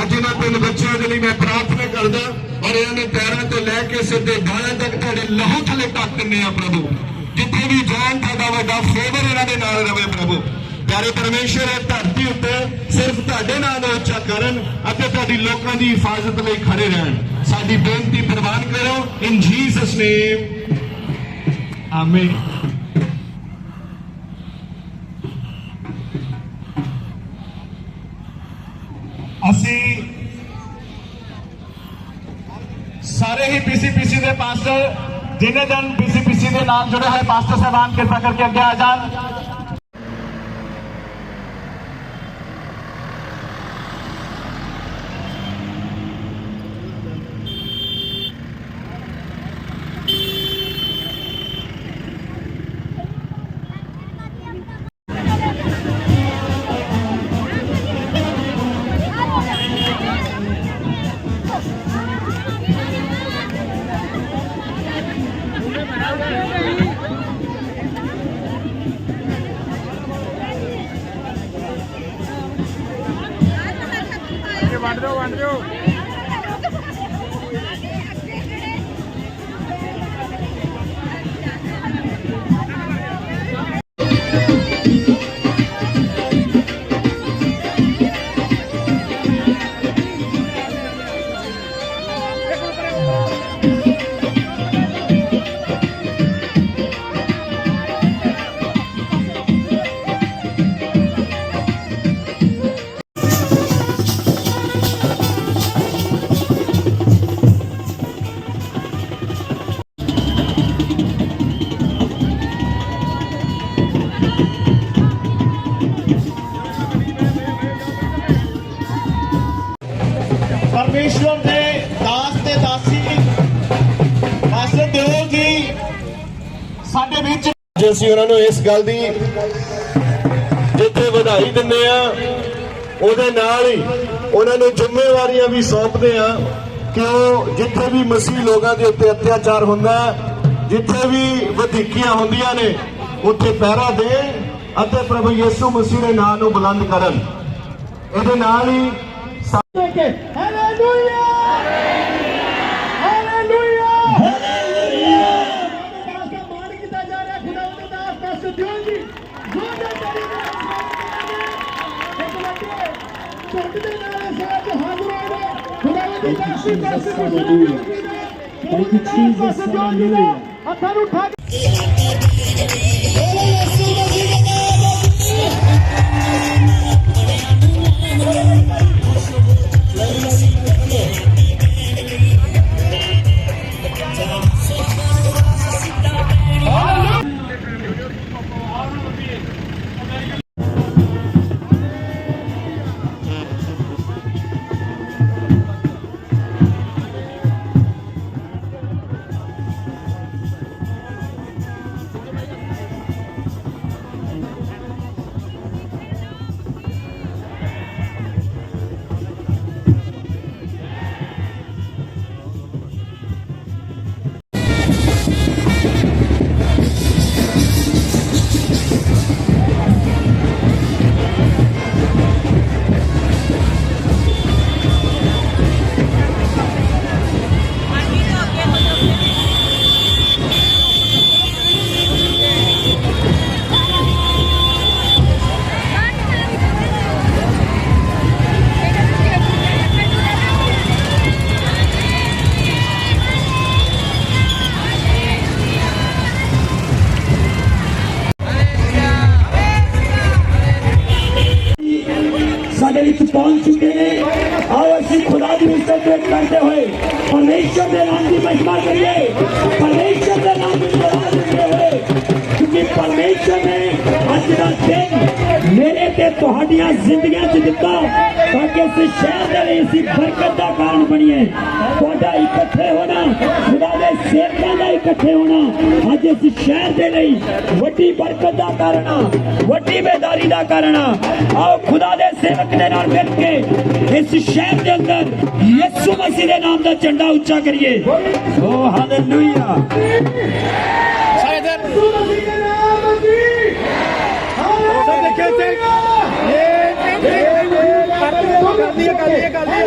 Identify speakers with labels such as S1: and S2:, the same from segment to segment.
S1: ਲਈ ਮੈਂ ਪ੍ਰਾਰਥਨਾ ਕਰਦਾ ਔਰ ਇਹਨਾਂ ਨੂੰ ਪੈਰਾਂ ਤੋਂ ਲੈ ਕੇ ਸਿੱਧੇ ਬਾਹਾਂ ਤੱਕ ਤੁਹਾਡੇ ਲਹੂ ਥਲੇ ਟੱਕ ਦਿੰਦੇ ਆ ਪ੍ਰਭੂ। ਜਿੱਥੇ ਵੀ ਜਾਣ, ਤੁਹਾਡਾ ਵੱਡਾ ਫੇਵਰ ਇਹਨਾਂ ਦੇ ਨਾਲ ਰਵੇ ਪ੍ਰਭੂ। ਪਿਆਰੇ ਪਰਮੇਸ਼ਰ ਇਹ ਧਰਤੀ ਉੱਤੇ ਸਿਰਫ ਤੁਹਾਡੇ ਨਾਮ ਦਾ ਉੱਚਾ ਕਰਨ ਅਤੇ ਤੁਹਾਡੀ ਲੋਕਾਂ ਦੀ ਹਿਫਾਜ਼ਤ ਲਈ ਖੜੇ ਰਹਿਣ। ਸਾਡੀ ਬੇਨਤੀ ਪ੍ਰਵਾਨ ਕਰੋ ਇਨ ਜੀਸਸ ਨੇਮ ਆਮੀਨ
S2: ਪੀਸੀਪੀਸੀ ਦੇ ਪਾਸਟਰ ਜਿਨ੍ਹਾਂ ਜਨ ਪੀਸੀਪੀਸੀ ਦੇ ਨਾਮ ਜੁੜੇ ਹੋਏ ਪਾਸਟਰ ਸਾਹਿਬਾਨ, ਕਿਰਪਾ ਕਰਕੇ ਅੱਗੇ ਆ ਪਰਮੇਸ਼ਵਰ ਦੇ ਦਾਸ ਤੇ ਦਾਸੀ ਪਾਸਟਰ ਦਿਓ ਜੀ। ਸਾਡੇ ਵਿੱਚ
S1: ਅੱਜ ਅਸੀਂ ਉਹਨਾਂ ਨੂੰ ਇਸ ਗੱਲ ਦੀ ਜਿੱਥੇ ਵਧਾਈ ਦਿੰਦੇ ਆ ਉਹਦੇ ਨਾਲ ਹੀ ਉਹਨਾਂ ਨੂੰ ਜ਼ਿੰਮੇਵਾਰੀਆਂ ਵੀ ਸੌਂਪਦੇ ਆ ਕਿ ਉਹ ਜਿੱਥੇ ਵੀ ਮਸੀਹ ਲੋਕਾਂ ਦੇ ਉੱਤੇ ਅਤਿਆਚਾਰ ਹੁੰਦਾ, ਜਿੱਥੇ ਵੀ ਵਧੀਕੀਆਂ ਹੁੰਦੀਆਂ ਨੇ ਉੱਥੇ ਪਹਿਰਾ ਦੇਣ ਅਤੇ ਪ੍ਰਭੂ ਯਿਸੂ ਮਸੀਹ ਦੇ ਨਾਮ ਨੂੰ ਬੁਲੰਦ ਕਰਨ। ਇਹਦੇ ਨਾਲ ਹੀ ਸਾ-
S2: ਹਾਲੇਲੂਇਆ ਹਾਲੇਲੂਇਆ ਹਾਲੇਲੂਇਆ ਦਾ ਮਾਨ ਕੀਤਾ ਜਾ ਰਿਹਾ ਖੁਦਾਵੰਦ ਦਾ ਦਾਸ ਪਾਸਟਰ ਦਿਓ ਜੀ ਜੋਰਦਾਰ ਤਾੜੀ ਨਾਲ ਇੱਕ ਵੱਡੇ ਝੁੰਡ ਦੇ ਨਾਲ ਸੇਵਾ ਚ ਹਾਜ਼ਰ ਹੋਏ ਨੇ ਖੁਦਾਵੰਦ ਦੀ ਦਾਸੀ pastor hallelujah thank you Jesus hallelujah ਹੱਥਾਂ ਨੂੰ ਉਠਾ
S3: ਸਾਡੇ ਵਿੱਚ ਪਹੁੰਚ ਚੁੱਕੇ ਨੇ ਆਓ ਅਸੀਂ ਖੁਦਾ ਦੀ ਇੱਜ਼ਤ ਵੇਖ ਕਰਦੇ ਹੋਏ ਪਰਮੇਸ਼ਰ ਦੇ ਨਾਮ ਦੀ ਮਹਿਮਾ ਕਰੀਏ ਪਰਮੇਸ਼ਰ ਦੇ ਨਾਮ ਦੀ ਬੜਾਈ ਦਿੰਦੇ ਅੱਜ ਦਾ ਦਿਨ ਮੇਰੇ ਤੇ ਤੁਹਾਡੀਆਂ ਜ਼ਿੰਦਗੀਆਂ 'ਚ ਦਿੱਤਾ ਤਾਂ ਕਿ ਇਸ ਸ਼ਹਿਰ ਦੇ ਲਈ ਅਸੀਂ ਬਰਕਤ ਦਾ ਕਾਰਨ ਬਣੀਏ ਤੁਹਾਡਾ ਇਕੱਠੇ ਹੋਣਾ ਖੁਦਾ ਦੇ ਸੇਵਕਾਂ ਦਾ ਇਕੱਠੇ ਹੋਣਾ ਅੱਜ ਇਸ ਸ਼ਹਿਰ ਦੇ ਲਈ ਵੱਡੀ ਬਰਕਤ ਦਾ ਕਾਰਨ ਆ ਵੱਡੀ ਬੇਦਾਰੀ ਦਾ ਕਾਰਨ ਆ ਆਓ ਖੁਦਾ ਦੇ ਸੇਵਕ ਦੇ ਨਾਲ ਮਿਲ ਕੇ ਇਸ ਸ਼ਹਿਰ ਦੇ ਅੰਦਰ ਯਿਸੂ ਮਸੀਹ ਦੇ ਨਾਮ ਦਾ ਝੰਡਾ ਉੱਚਾ ਕਰੀਏ ਓ ਹਾਲੇਲੂਇਆ
S2: ਸਭ ਦੇਖੇ ਤੇ ਇਹ ਇਹ ਕੋਈ ਕਰਦੀ ਹੈ ਕਰਦੀ ਹੈ ਕਰਦੀ ਹੈ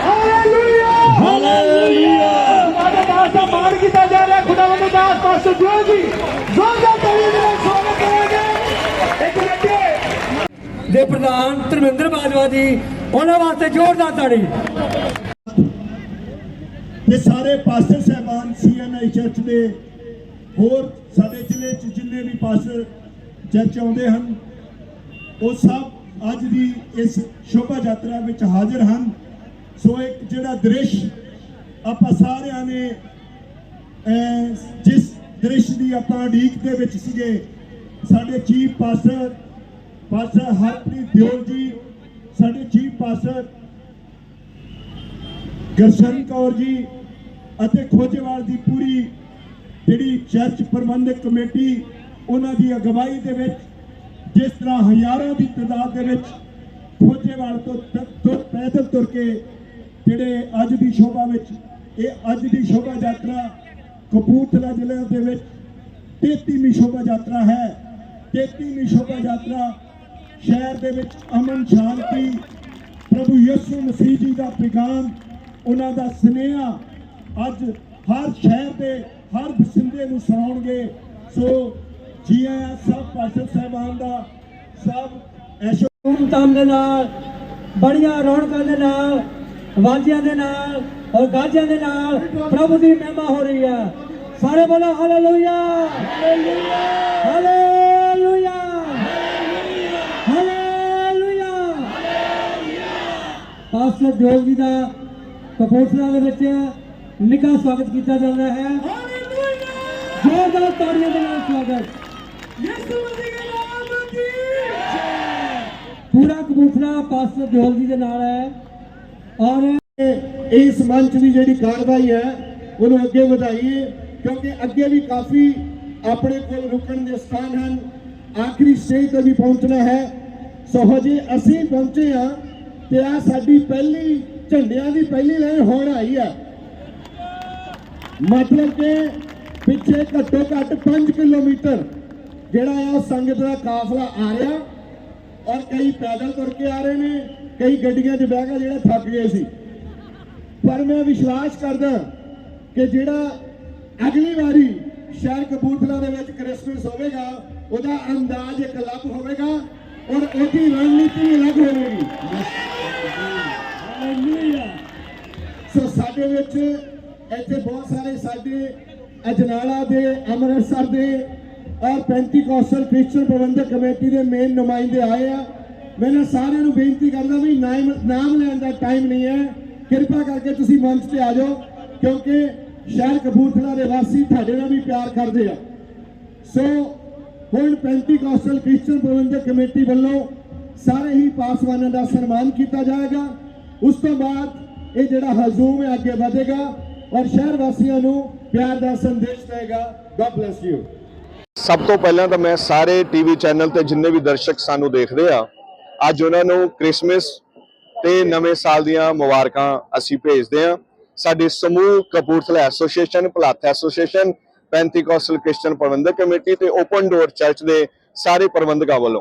S2: ਹਾਲੇਲੂਇਆ ਹਾਲੇਲੂਇਆ ਸਾਡੇ ਦਾਸ ਦਾ
S4: ਮਾਣ ਕੀਤਾ ਜਾ ਰਿਹਾ ਖੁਦਾਵੰਦ ਦਾਸ ਪਾਸਟਰ ਜੋ ਜੀ ਜ਼ੋਰਦਾਰ ਤਾਲੀਆਂ
S2: ਨਾਲ ਸਵਾਗਤ ਕਰਾਂਗੇ ਇੱਕ ਮਿੰਟ
S4: ਦੇ ਪ੍ਰਧਾਨ ਧਰਮਿੰਦਰ ਬਾਜਵਾ ਜੀ, ਉਹਨਾਂ ਵਾਸਤੇ ਜ਼ੋਰਦਾਰ ਤਾੜੀ।
S5: ਤੇ ਸਾਰੇ ਪਾਸਟਰ ਸਹਿਬਾਨ ਸੀਐਨਆਈ ਚਰਚ ਦੇ ਹੋਰ ਸਾਡੇ ਜ਼ਿਲ੍ਹੇ 'ਚ ਜਿੰਨੇ ਵੀ ਪਾਸਟਰ ਚਰਚ ਆਉਂਦੇ ਹਨ, ਉਹ ਸਭ ਅੱਜ ਦੀ ਇਸ ਸ਼ੋਭਾ ਯਾਤਰਾ ਵਿੱਚ ਹਾਜ਼ਰ ਹਨ। ਸੋ ਇੱਕ ਜਿਹੜਾ ਦ੍ਰਿਸ਼ ਆਪਾਂ ਸਾਰਿਆਂ ਨੇ ਜਿਸ ਦ੍ਰਿਸ਼ ਦੀ ਆਪਾਂ ਉਡੀਕ ਦੇ ਵਿੱਚ ਸੀਗੇ, ਸਾਡੇ chief pastor pastor Harpreet Deol ji, ਸਾਡੇ ਚੀਫ ਪਾਸਟਰ ਗਰਸ਼ਨ ਕੌਰ ਜੀ ਅਤੇ ਖੋਜੇਵਾਲ ਦੀ ਪੂਰੀ ਜਿਹੜੀ ਚਰਚ ਪ੍ਰਬੰਧਕ ਕਮੇਟੀ ਉਹਨਾਂ ਦੀ ਅਗਵਾਈ ਦੇ ਵਿੱਚ, ਜਿਸ ਤਰ੍ਹਾਂ ਹਜ਼ਾਰਾਂ ਦੀ ਤਾਦਾਦ ਦੇ ਵਿੱਚ ਖੋਜੇਵਾਲ ਤੋਂ ਪੈਦਲ ਤੁਰ ਕੇ ਜਿਹੜੇ ਅੱਜ ਦੀ ਸ਼ੋਭਾ ਵਿੱਚ, ਇਹ ਅੱਜ ਦੀ ਸ਼ੋਭਾ ਯਾਤਰਾ ਕਪੂਰਥਲਾ ਜ਼ਿਲ੍ਹੇ ਦੇ ਵਿੱਚ 33ਵੀਂ ਸ਼ੋਭਾ ਯਾਤਰਾ ਹੈ। 33ਵੀਂ ਸ਼ੋਭਾ ਯਾਤਰਾ ਸ਼ਹਿਰ ਦੇ ਵਿੱਚ ਅਮਨ ਸ਼ਾਂਤੀ, ਪ੍ਰਭੂ ਯਿਸੂ ਮਸੀਹ ਜੀ ਦਾ ਪੈਗਾਮ ਉਹਨਾਂ ਦਾ ਸੁਨੇਹਾ ਅੱਜ ਹਰ ਸ਼ਹਿਰ ਦੇ ਹਰ ਵਸਿੰਦੇ ਨੂੰ ਸੁਣਾਉਣਗੇ ਸੋ ਜੀ ਆਇਆਂ ਸਭ ਪਾਸਟਰ ਸਾਹਿਬਾਨ ਦਾ ਸਭ ਐਸ਼ੋ
S4: ਧੂਮਧਾਮ ਦੇ ਨਾਲ, ਬੜੀਆਂ ਰੌਣਕਾਂ ਦੇ ਨਾਲ, ਵਾਜਿਆਂ ਦੇ ਨਾਲ ਔਰ ਗਾਜਿਆਂ ਦੇ ਨਾਲ ਪ੍ਰਭੂ ਦੀ ਮਹਿਮਾ ਹੋ ਰਹੀ ਹੈ ਸਾਰੇ ਬੋਲੋ hallelujah hallelujah hallelujah hallelujah pastor Jog ji ਦਾ ਕਪੂਰਥਲਾ ਦੇ ਵਿੱਚ ਨਿੱਘਾ ਸਵਾਗਤ ਕੀਤਾ ਜਾਂਦਾ ਹੈ। ਜ਼ੋਰਦਾਰ ਤਾੜੀਆਂ ਦੇ ਨਾਲ ਸਵਾਗਤ।
S2: ਯਿਸੂ ਮਸੀਹ ਦੇ ਨਾਮ ਦੀ
S4: ਪੂਰਾ ਕਪੂਰਥਲਾ ਪਾਸਟਰ ਜੋਗ ਜੀ ਦੇ ਨਾਲ ਹੈ। ਔਰ
S5: ਇਸ ਮੰਚ ਦੀ ਜਿਹੜੀ ਕਾਰਵਾਈ ਹੈ ਉਹਨੂੰ ਅੱਗੇ ਵਧਾਈਏ ਕਿਉਂਕਿ ਅੱਗੇ ਵੀ ਕਾਫੀ ਆਪਣੇ ਕੋਲ ਰੁਕਣ ਦੇ ਸਥਾਨ ਹਨ। ਆਖਰੀ ਸਟੇਜ ਤੇ ਵੀ ਪਹੁੰਚਣਾ ਹੈ। ਸੋ ਹਜੇ ਅਸੀਂ ਪਹੁੰਚੇ ਆ ਤੇ ਆ ਸਾਡੀ ਪਹਿਲੀ ਝੰਡਿਆਂ ਦੀ ਪਹਿਲੀ ਲਾਈਨ ਹੁਣ ਆਈ ਆ। ਮਤਲਬ ਕਿ ਪਿੱਛੇ ਘੱਟੋ ਘੱਟ 5 ਕਿਲੋਮੀਟਰ ਜਿਹੜਾ ਆ ਸੰਗਤ ਦਾ ਕਾਫਲਾ ਆ ਰਿਹਾ ਔਰ ਕਈ ਪੈਦਲ ਤੁਰ ਕੇ ਆ ਰਹੇ ਨੇ ਕਈ ਗੱਡੀਆਂ 'ਚ ਬਹਿ ਕੇ ਜਿਹੜੇ ਥੱਕ ਗਏ ਸੀ। ਪਰ ਮੈਂ ਵਿਸ਼ਵਾਸ ਕਰਦਾ ਕਿ ਜਿਹੜਾ ਅਗਲੀ ਵਾਰੀ ਸ਼ਹਿਰ ਕਪੂਰਥਲਾ ਦੇ ਵਿੱਚ ਕ੍ਰਿਸਮਸ ਹੋਵੇਗਾ ਉਹਦਾ ਅੰਦਾਜ਼ ਇੱਕ ਅਲੱਗ ਹੋਵੇਗਾ ਔਰ ਉਹਦੀ ਰਣਨੀਤੀ ਵੀ ਅਲੱਗ ਹੋਵੇਗੀ। ਹਾਲੇਲੂਇਆ ਸੋ ਸਾਡੇ ਵਿੱਚ ਇੱਥੇ ਬਹੁਤ ਸਾਰੇ ਸਾਡੇ ਅਜਨਾਲਾ ਦੇ ਅੰਮ੍ਰਿਤਸਰ ਦੇ ਔਰ ਪੈਂਟੀਕੋਸਟਲ ਕ੍ਰਿਸਚੀਅਨ ਪ੍ਰਬੰਧਕ ਕਮੇਟੀ ਦੇ ਮੇਨ ਨੁਮਾਇੰਦੇ ਆਏ ਆ। ਮੈਂ ਨਾ ਸਾਰਿਆਂ ਨੂੰ ਬੇਨਤੀ ਕਰਦਾ ਵੀ ਨਾਮ ਨਾਮ ਲੈਣ ਦਾ ਟਾਈਮ ਨਹੀਂ ਹੈ। ਕਿਰਪਾ ਕਰਕੇ ਤੁਸੀਂ ਮੰਚ ਤੇ ਆ ਜਾਓ, ਕਿਉਂਕਿ ਸ਼ਹਿਰ ਕਪੂਰਥਲਾ ਦੇ ਵਾਸੀ ਤੁਹਾਡੇ ਨਾਲ ਵੀ ਪਿਆਰ ਕਰਦੇ ਆ। ਸੋ ਹੁਣ ਪੈਂਟੀਕੋਸਟਲ ਕ੍ਰਿਸਚੀਅਨ ਪ੍ਰਬੰਧਕ ਕਮੇਟੀ ਵੱਲੋਂ ਸਾਰੇ ਹੀ ਪਾਸਵਾਨਾਂ ਦਾ ਸਨਮਾਨ ਕੀਤਾ ਜਾਏਗਾ। ਉਸ ਤੋਂ ਬਾਅਦ ਇਹ ਜਿਹੜਾ ਹਜ਼ੂਮ ਹੈ ਅੱਗੇ ਵਧੇਗਾ। ਔਰ ਸ਼ਹਿਰ ਵਾਸੀਆਂ ਨੂੰ ਪਿਆਰ ਦਾ ਸੰਦੇਸ਼ ਦੇਗਾ ਗॉड ਬlesਸ ਯੂ
S1: ਸਭ ਤੋਂ ਪਹਿਲਾਂ ਤਾਂ ਮੈਂ ਸਾਰੇ ਟੀਵੀ ਚੈਨਲ ਤੇ ਜਿੰਨੇ ਵੀ ਦਰਸ਼ਕ ਸਾਨੂੰ ਦੇਖਦੇ ਆ, ਅੱਜ ਉਹਨਾਂ ਨੂੰ ਕ੍ਰਿਸਮਸ ਤੇ ਨਵੇਂ ਸਾਲ ਦੀਆਂ ਮੁਬਾਰਕਾਂ ਅਸੀਂ ਭੇਜਦੇ ਆ ਸਾਡੇ ਸਮੂਹ ਕਪੂਰਥਲਾ ਐਸੋਸੀਏਸ਼ਨ ਭਲਾਤ ਐਸੋਸੀਏਸ਼ਨ ਪੈਂਤੀਕੋਸਟਲ ਕ੍ਰਿਸਚੀਅਨ ਪ੍ਰਬੰਧਕ ਕਮੇਟੀ ਤੇ ਓਪਨ ਡੋਰ ਚਰਚ ਦੇ ਸਾਰੇ ਪ੍ਰਬੰਧਕਾਂ ਵੱਲੋਂ।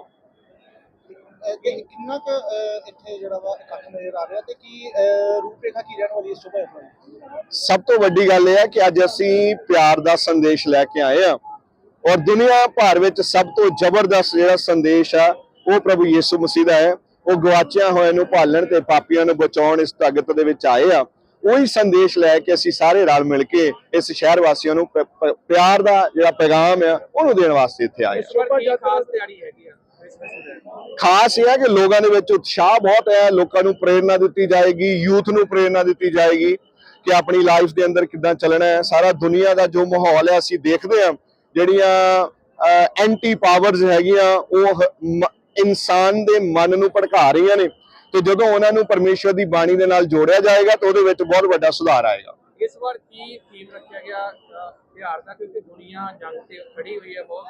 S6: ਕਿ ਕਿੰਨਾ ਕੁ ਅਹ, ਇੱਥੇ ਜਿਹੜਾ ਵਾ ਇਕੱਠ ਨਜ਼ਰ ਆ ਰਿਹਾ ਤੇ ਕੀ ਅਹ, ਰੂਪਰੇਖਾ ਕੀ ਰਹਿਣ ਵਾਲੀ ਇਸ ਸ਼ੋਭਾ ਯਾਤਰਾ ਦੀ
S1: ਸਭ ਤੋਂ ਵੱਡੀ ਗੱਲ ਇਹ ਹੈ ਕਿ ਅੱਜ ਅਸੀਂ ਪਿਆਰ ਦਾ ਸੰਦੇਸ਼ ਲੈ ਕੇ ਆਏ ਆ ਔਰ ਦੁਨੀਆ ਭਰ ਵਿੱਚ ਸਭ ਤੋਂ ਜ਼ਬਰਦਸਤ ਜਿਹੜਾ ਸੰਦੇਸ਼ ਆ ਉਹ ਪ੍ਰਭੂ ਯੀਸ਼ੂ ਮਸੀਹ ਦਾ ਹੈ। ਉਹ ਗਵਾਚਿਆਂ ਹੋਇਆਂ ਨੂੰ ਭਾਲਣ ਤੇ ਪਾਪੀਆਂ ਨੂੰ ਬਚਾਉਣ ਇਸ ਤਾਕਤ ਦੇ ਵਿੱਚ ਆਏ ਆ। ਉਹੀ ਸੰਦੇਸ਼ ਲੈ ਕੇ ਅਸੀਂ ਸਾਰੇ ਰਲ ਮਿਲ ਕੇ ਇਸ ਸ਼ਹਿਰ ਵਾਸੀਆਂ ਨੂੰ ਪਿਆਰ ਦਾ ਜਿਹੜਾ ਪੈਗਾਮ ਆ ਉਹਨੂੰ ਦੇਣ ਵਾਸਤੇ ਇੱਥੇ ਆਏ ਆ
S6: ਖਾਸ ਤਿਆਰੀ ਹੈਗੀ
S1: ਖਾਸ ਇਹ ਹੈ ਕਿ ਲੋਕਾਂ ਦੇ ਵਿੱਚ ਉਤਸ਼ਾਹ ਬਹੁਤ ਹੈ, ਲੋਕਾਂ ਨੂੰ ਪ੍ਰੇਰਣਾ ਦਿੱਤੀ ਜਾਏਗੀ, ਯੂਥ ਨੂੰ ਪ੍ਰੇਰਣਾ ਦਿੱਤੀ ਜਾਏਗੀ ਕਿ ਆਪਣੀ ਲਾਈਫ ਦੇ ਅੰਦਰ ਕਿੱਦਾਂ ਚੱਲਣਾ ਹੈ। ਸਾਰਾ ਦੁਨੀਆ ਦਾ ਜੋ ਮਾਹੌਲ ਹੈ, ਅਸੀਂ ਦੇਖਦੇ ਹਾਂ, ਜਿਹੜੀਆਂ ਐਂਟੀ ਪਾਵਰਸ ਹੈਗੀਆਂ, ਉਹ ਇਨਸਾਨ ਦੇ ਮਨ ਨੂੰ ਭੜਕਾ ਰਹੀਆਂ ਨੇ ਤੇ ਜਦੋਂ ਉਹਨਾਂ ਨੂੰ ਪਰਮੇਸ਼ਵਰ ਦੀ ਬਾਣੀ ਦੇ ਨਾਲ ਜੋੜਿਆ ਜਾਏਗਾ ਤਾਂ ਉਹਦੇ ਵਿੱਚ ਬਹੁਤ ਵੱਡਾ ਸੁਧਾਰ ਆਏਗਾ।
S7: ਇਸ ਵਾਰ ਕੀ ਥੀਮ ਰੱਖਿਆ ਗਿਆ ਬਿਹਾਰ ਦਾ? ਕਿਉਂਕਿ ਦੁਨੀਆ ਜੰਗ ਤੇ ਖੜੀ ਹੋਈ ਹੈ, ਬਹੁਤ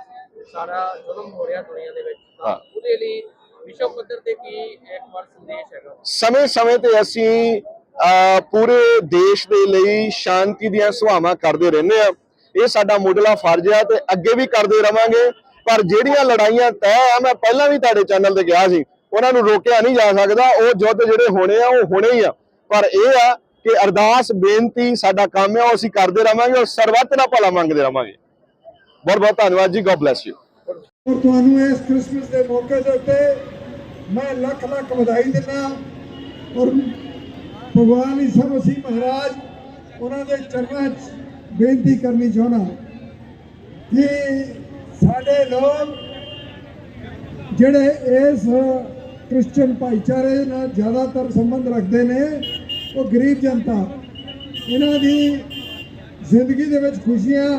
S7: ਸਾਰਾ ਜ਼ੁਲਮ ਹੋ ਰਿਹਾ ਦੁਨੀਆ ਦੇ ਵਿੱਚ ਤਾਂ। ਉਹਦੇ ਲਈ ਵਿਸ਼ਵ ਪੱਧਰ ਤੇ ਕੀ ਇੱਕ ਵਾਰ ਸੰਦੇਸ਼ ਹੈਗਾ?
S1: ਸਮੇਂ-ਸਮੇਂ ਤੇ ਅਸੀਂ ਪੂਰੇ ਦੇਸ਼ ਦੇ ਲਈ ਸ਼ਾਂਤੀ ਦੀਆਂ ਸੁਭਾਵਾਂ ਕਰਦੇ ਰਹਿੰਦੇ ਆ ਇਹ ਸਾਡਾ ਮੁੱਢਲਾ ਫਰਜ਼ ਆ ਤੇ ਅੱਗੇ ਵੀ ਕਰਦੇ ਰਵਾਂਗੇ। ਪਰ ਜਿਹੜੀਆਂ ਲੜਾਈਆਂ ਤੈਅ ਆ ਮੈਂ ਪਹਿਲਾਂ ਵੀ ਤੁਹਾਡੇ ਚੈਨਲ ਤੇ ਕਿਹਾ ਸੀ ਉਹਨਾਂ ਨੂੰ ਰੋਕਿਆ ਨਹੀਂ ਜਾ ਸਕਦਾ। ਉਹ ਯੁੱਧ ਜਿਹੜੇ ਹੋਣੇ ਆ ਉਹ ਹੋਣੇ ਹੀ ਆ। ਪਰ ਇਹ ਆ ਕਿ ਅਰਦਾਸ ਬੇਨਤੀ ਸਾਡਾ ਕੰਮ ਆ ਉਹ ਅਸੀਂ ਕਰਦੇ ਰਵਾਂਗੇ ਔਰ ਸਰਬੱਤ ਦਾ ਭਲਾ ਮੰਗਦੇ ਰਵਾਂਗੇ। ਬਹੁਤ ਬਹੁਤ ਧੰਨਵਾਦ ਜੀ ਗੋਡ ਬlesਸ ਯੂ
S8: ਔਰ ਤੁਹਾਨੂੰ ਇਸ ਕ੍ਰਿਸਮਸ ਦੇ ਮੌਕੇ ਦੇ ਉੱਤੇ ਮੈਂ ਲੱਖ ਲੱਖ ਵਧਾਈ ਦਿੰਦਾ ਔਰ ਭਗਵਾਨ ਈਸਾ ਮਸੀਹ ਮਹਾਰਾਜ ਉਹਨਾਂ ਦੇ ਚਰਨਾਂ 'ਚ ਬੇਨਤੀ ਕਰਨੀ ਚਾਹੁੰਦਾ ਕਿ ਸਾਡੇ ਲੋਕ ਜਿਹੜੇ ਇਸ ਕ੍ਰਿਸਚੀਅਨ ਭਾਈਚਾਰੇ ਨਾਲ ਜ਼ਿਆਦਾਤਰ ਸੰਬੰਧ ਰੱਖਦੇ ਨੇ, ਉਹ ਗਰੀਬ ਜਨਤਾ। ਇਹਨਾਂ ਦੀ ਜ਼ਿੰਦਗੀ ਦੇ ਵਿੱਚ ਖੁਸ਼ੀਆਂ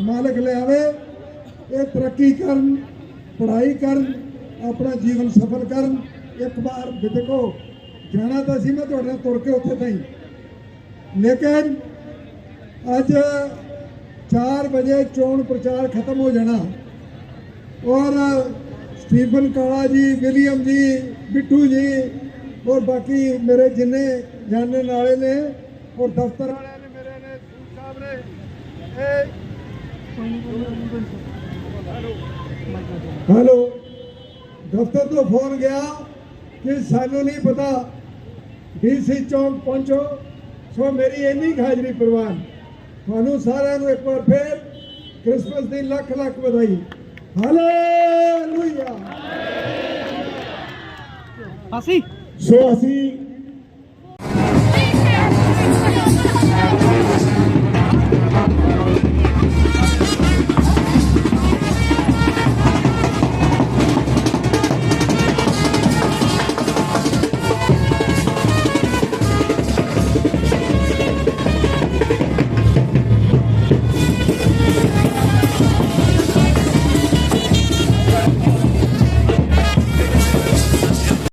S8: ਮਾਲਕ ਲਿਆਵੇ ਇਹ ਤਰੱਕੀ ਕਰਨ, ਪੜ੍ਹਾਈ ਕਰਨ, ਆਪਣਾ ਜੀਵਨ ਸਫਲ ਕਰਨ। ਇੱਕ ਵਾਰ ਦੇਖੋ ਜਾਣਾ ਤਾਂ ਸੀ, ਮੈਂ ਤੁਹਾਡੇ ਨਾਲ ਤੁਰ ਕੇ ਉੱਥੇ ਤਾਈ ਲੇਕਿਨ ਅੱਜ 4 ਵਜੇ ਚੋਣ ਪ੍ਰਚਾਰ ਖਤਮ ਹੋ ਜਾਣਾ। ਔਰ ਸਟੀਫਨ ਕਾਲਾ ਜੀ, ਵਿਲੀਅਮ ਜੀ, ਬਿੱਟੂ ਜੀ ਔਰ ਬਾਕੀ ਮੇਰੇ ਜਿੰਨੇ ਜਾਣਨ ਵਾਲੇ ਨੇ ਔਰ ਦਫ਼ਤਰ ਵਾਲਿਆਂ ਨੇ ਮੇਰੇ ਨੇ ਸਾਹਿਬ ਨੇ ਇਹ ਹੈਲੋ ਦਫ਼ਤਰ ਤੋਂ ਫੋਨ ਗਿਆ ਕਿ ਸਾਨੂੰ ਨਹੀਂ ਪਤਾ। ਡੀਸੀ ਚੌਂਕ ਪਹੁੰਚੋ ਸੋ ਮੇਰੀ ਇੰਨੀ ਹਾਜ਼ਰੀ ਪ੍ਰਵਾਨ। ਤੁਹਾਨੂੰ ਸਾਰਿਆਂ ਨੂੰ ਇੱਕ ਵਾਰ ਫੇਰ ਕ੍ਰਿਸਮਸ ਦੀ ਲੱਖ ਲੱਖ ਵਧਾਈ। ਹਾਲੇਲੂਇਆ।
S5: ਅਸੀਂ
S8: ਸੋ ਅਸੀਂ.